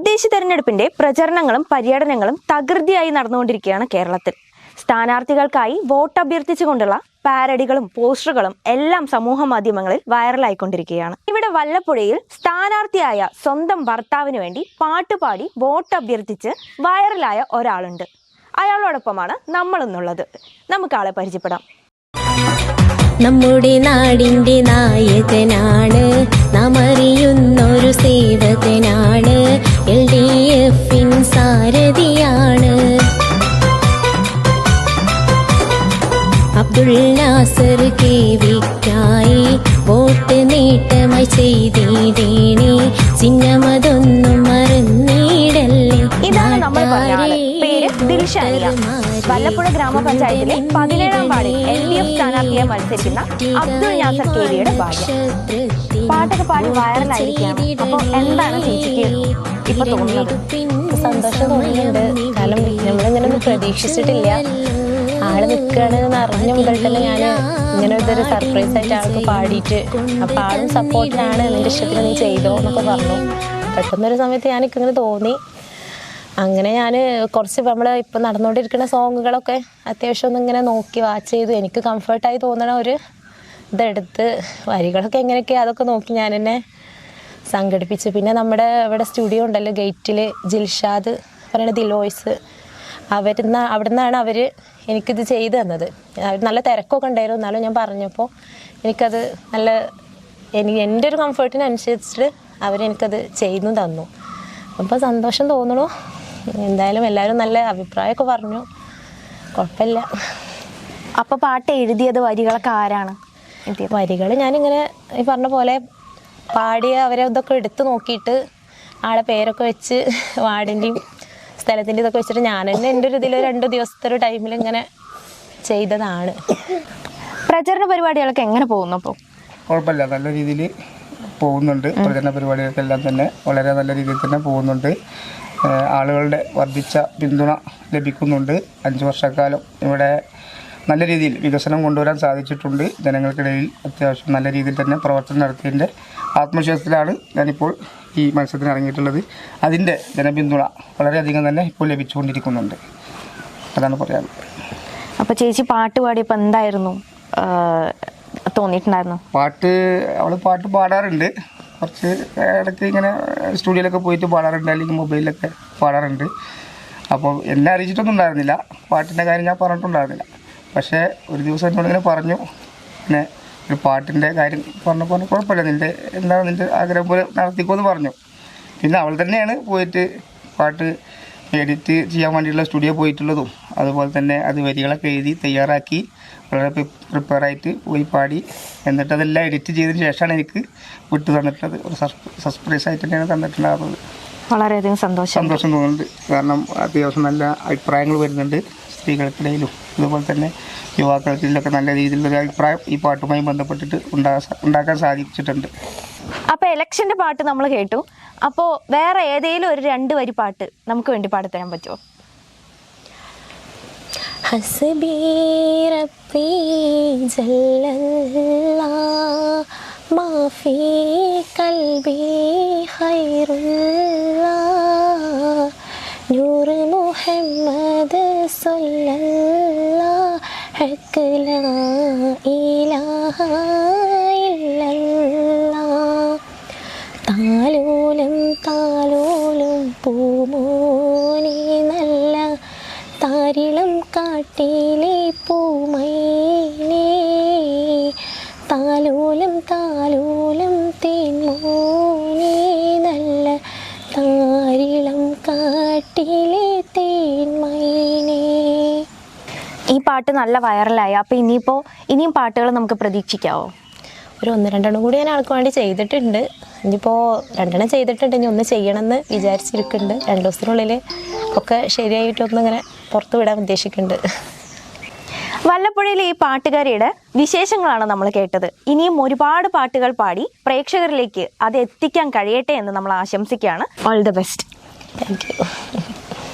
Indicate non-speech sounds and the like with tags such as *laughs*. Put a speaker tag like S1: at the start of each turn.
S1: തദ്ദേശ തെരഞ്ഞെടുപ്പിന്റെ പ്രചരണങ്ങളും പര്യടനങ്ങളും തകൃതിയായി നടന്നുകൊണ്ടിരിക്കുകയാണ് കേരളത്തിൽ. സ്ഥാനാർത്ഥികൾക്കായി വോട്ട് അഭ്യർത്ഥിച്ചുകൊണ്ടുള്ള പാരഡികളും പോസ്റ്ററുകളും എല്ലാം സമൂഹ മാധ്യമങ്ങളിൽ വൈറലായിക്കൊണ്ടിരിക്കുകയാണ്. ഇവിടെ വല്ലപ്പുഴയിൽ സ്ഥാനാർത്ഥിയായ സ്വന്തം ഭർത്താവിന് വേണ്ടി പാട്ടുപാടി വോട്ട് അഭ്യർത്ഥിച്ച് വൈറലായ ഒരാളുണ്ട്. അയാളോടൊപ്പമാണ് നമ്മളെന്നുള്ളത് നമുക്ക് ആളെ പരിചയപ്പെടാം.
S2: നമ്മുടെ നാടിന്റെ നായകനാണ് അബ്ദുൾ നാസർ കെ വിക്കായി വോട്ട് നേട്ടമായി ചെയ്തിടേണേ ചിഹ്നമതൊന്നും മറന്നിടല്ലേ?
S1: ഇതാണ് നമ്മൾ പറഞ്ഞ പേര് ദിൽഷാനിയ. വല്ലപ്പുഴ ഗ്രാമപഞ്ചായത്തിലെ പതിനേഴാം വാർഡിൽ എൽ ഡി എഫ് സ്ഥാനാർത്ഥിയെ മത്സരിക്കുന്ന അബ്ദുൾ നാസർ കേവിയുടെ ഭാഗ്യം. പാട്ടൊക്കെ പാടി വൈറലായിരിക്കുകയാണ്. അപ്പോൾ എന്താണ് ചേച്ചിക്ക് ഇപ്പൊ തോന്നുന്നത്?
S3: സന്തോഷം തോന്നുന്നുണ്ട് കാരണം നമ്മളിങ്ങനെ ഒന്നും പ്രതീക്ഷിച്ചിട്ടില്ല. ആൾ നിൽക്കുകയാണെന്ന് അറിഞ്ഞ മുതൽ തന്നെ ഞാൻ ഇങ്ങനെ ഇതൊരു സർപ്രൈസ് ആയിട്ട് ആൾക്ക് പാടിയിട്ട് അപ്പം ആളും സപ്പോർട്ടിലാണ് നിന്റെ ഇഷ്ടത്തിന് നീ ചെയ്തോ എന്നൊക്കെ പറഞ്ഞു. പെട്ടെന്നൊരു സമയത്ത് ഞാനൊക്കെ ഇങ്ങനെ തോന്നി. അങ്ങനെ ഞാൻ കുറച്ച് നമ്മൾ ഇപ്പം നടന്നുകൊണ്ടിരിക്കുന്ന സോങ്ങുകളൊക്കെ അത്യാവശ്യം ഒന്ന് ഇങ്ങനെ നോക്കി വാച്ച് ചെയ്തു. എനിക്ക് കംഫർട്ടായി തോന്നണ ഒരു ഇതെടുത്ത് വരികളൊക്കെ എങ്ങനെയൊക്കെ അതൊക്കെ നോക്കി ഞാൻ എന്നെ സംഘടിപ്പിച്ച്. പിന്നെ നമ്മുടെ ഇവിടെ സ്റ്റുഡിയോ ഉണ്ടല്ലോ ഗേറ്റിൽ ജിൽഷാദ് പറയുന്ന ദിൽ വോയിസ് അവരുന്ന നിന്നാണ് അവർ എനിക്കിത് ചെയ്തു തന്നത്. നല്ല തിരക്കൊക്കെ ഉണ്ടായിരുന്നു. എന്നാലും ഞാൻ പറഞ്ഞപ്പോൾ എനിക്കത് നല്ല എനിക്ക് എന്റെ ഒരു കംഫർട്ടിനനുസരിച്ചിട്ട് അവരെനിക്കത് ചെയ്തു തന്നു. അപ്പോൾ സന്തോഷം തോന്നണു. എന്തായാലും എല്ലാവരും നല്ല അഭിപ്രായമൊക്കെ പറഞ്ഞു. കുഴപ്പമില്ല
S1: അപ്പോൾ പാട്ട് എഴുതിയത് വരികളൊക്കെ ആരാണ്?
S3: വരികൾ ഞാനിങ്ങനെ ഈ പറഞ്ഞ പോലെ പാടിയ അവരെ ഇതൊക്കെ എടുത്ത് നോക്കിയിട്ട് ആളെ പേരൊക്കെ വെച്ച് *laughs* വാർഡിന്റെയും സ്ഥലത്തിന്റെ ഇതൊക്കെ വെച്ചിട്ട് ഞാൻ തന്നെ എന്റെ ഒരു ഇതിൽ രണ്ട് ദിവസത്തെ ഒരു ടൈമിൽ ഇങ്ങനെ ചെയ്തതാണ്.
S1: പ്രചരണ പരിപാടികളൊക്കെ എങ്ങനെ പോകുന്നു അപ്പോൾ
S4: കുഴപ്പമില്ല. നല്ല രീതിയിൽ പോകുന്നുണ്ട്. പ്രചരണ പരിപാടികൾക്കെല്ലാം തന്നെ വളരെ നല്ല രീതിയിൽ തന്നെ പോകുന്നുണ്ട്. ആളുകളുടെ വർദ്ധിച്ച പിന്തുണ ലഭിക്കുന്നുണ്ട്. അഞ്ച് വർഷക്കാലം ഇവിടെ നല്ല രീതിയിൽ വികസനം കൊണ്ടുവരാൻ സാധിച്ചിട്ടുണ്ട്. ജനങ്ങൾക്കിടയിൽ അത്യാവശ്യം നല്ല രീതിയിൽ തന്നെ പ്രവർത്തനം നടത്തിയതിന്റെ ആത്മവിശ്വാസത്തിലാണ് ഞാനിപ്പോൾ ഈ മത്സരത്തിന് ഇറങ്ങിയിട്ടുള്ളത് അതിന്റെ ജനപിന്തുണ വളരെയധികം തന്നെ ഇപ്പോൾ ലഭിച്ചുകൊണ്ടിരിക്കുന്നുണ്ട്. അതാണ് പറയാനുള്ളത്.
S1: അപ്പോൾ ചേച്ചി പാട്ട് പാടിയപ്പോൾ എന്തായിരുന്നു? തോന്നിയിട്ടുണ്ടായിരുന്നു?
S4: പാട്ട് അവൾ പാട്ട് പാടാറുണ്ട്. കുറച്ച് ഇടയ്ക്ക് ഇങ്ങനെ സ്റ്റുഡിയോയിലൊക്കെ പോയിട്ട് പാടാറുണ്ട് അല്ലെങ്കിൽ മൊബൈലിലൊക്കെ പാടാറുണ്ട്. അപ്പോൾ എന്നെ അറിയിച്ചിട്ടൊന്നും ഉണ്ടായിരുന്നില്ല. പാട്ടിന്റെ കാര്യം ഞാൻ പറഞ്ഞിട്ടുണ്ടായിരുന്നില്ല. പക്ഷേ ഒരു ദിവസം എന്നോട് ഇങ്ങനെ പറഞ്ഞു. പിന്നെ ഒരു പാട്ടിന്റെ കാര്യം പറഞ്ഞപ്പോൾ പറഞ്ഞു, കുഴപ്പമില്ല. നിന്റെ എന്താണ് നിന്റെ ആഗ്രഹം പോലെ നടത്തിക്കോന്ന് പറഞ്ഞു. പിന്നെ അവൾ തന്നെയാണ് പോയിട്ട് പാട്ട് എഡിറ്റ് ചെയ്യാൻ വേണ്ടിയിട്ടുള്ള സ്റ്റുഡിയോ പോയിട്ടുള്ളതും. അതുപോലെ തന്നെ അത് വരികളൊക്കെ എഴുതി തയ്യാറാക്കി വളരെ പ്രിപ്പയർ ആയിട്ട് പോയി പാടി. എന്നിട്ട് അതെല്ലാം എഡിറ്റ് ചെയ്തതിന് ശേഷമാണ് എനിക്ക് വിട്ടു തന്നിട്ടുള്ളത്. ഒരു സർപ്രൈസ് ആയിട്ട് തന്നെയാണ് തന്നിട്ടുണ്ടാകുന്നത്
S1: വളരെയധികം സന്തോഷം.
S4: സന്തോഷം തോന്നുന്നുണ്ട്. കാരണം അത്യാവശ്യം നല്ല അഭിപ്രായങ്ങൾ വരുന്നുണ്ട് സ്ത്രീകൾക്കിടയിലും. അതുപോലെ തന്നെ യുവാക്കൾക്കിടയിലൊക്കെ നല്ല രീതിയിലുള്ള അഭിപ്രായം ഈ പാട്ടുമായി ബന്ധപ്പെട്ടിട്ട് ഉണ്ടാകാൻ ഉണ്ടാക്കാൻ സാധിച്ചിട്ടുണ്ട്.
S1: അപ്പൊ ഇലക്ഷന്റെ പാട്ട് നമ്മൾ കേട്ടു. അപ്പോ വേറെ ഏതെങ്കിലും ഒരു രണ്ട് വരി പാട്ട് നമുക്ക് വേണ്ടി പാടിത്തരാൻ പറ്റുമോ
S3: ഹസ്ബി റബ്ബി ജല്ലല്ലാ സല്ലല്ലാ ഹക്ക് ലാ താലോലും താലോലം പൂമോനെ നല്ല താരിളം കാട്ടിലെ പൂമൈനേ
S1: പാട്ട് നല്ല വൈറലായി. അപ്പൊ ഇനിയിപ്പോ ഇനിയും പാട്ടുകൾ നമുക്ക് പ്രതീക്ഷിക്കാവോ?
S3: ഒരു ഒന്ന് രണ്ടെണ്ണം കൂടി ഞാൻ ആൾക്ക് വേണ്ടി ചെയ്തിട്ടുണ്ട്. ഇനിയിപ്പോൾ രണ്ടെണ്ണം ചെയ്തിട്ടുണ്ട്. ഇനി ഒന്ന് ചെയ്യണമെന്ന് വിചാരിച്ചിരിക്കുന്നുണ്ട്. രണ്ട് ദിവസത്തിനുള്ളിൽ ഒക്കെ ശരിയായിട്ടൊന്നും ഇങ്ങനെ പുറത്തു വിടാൻ ഉദ്ദേശിക്കുന്നുണ്ട്.
S1: വല്ലപ്പുഴയിലെ ഈ പാട്ടുകാരിയുടെ വിശേഷങ്ങളാണ് നമ്മൾ കേട്ടത്. ഇനിയും ഒരുപാട് പാട്ടുകൾ പാടി പ്രേക്ഷകരിലേക്ക് അത് എത്തിക്കാൻ കഴിയട്ടെ എന്ന് നമ്മൾ ആശംസിക്കുകയാണ്. All the best
S3: thank you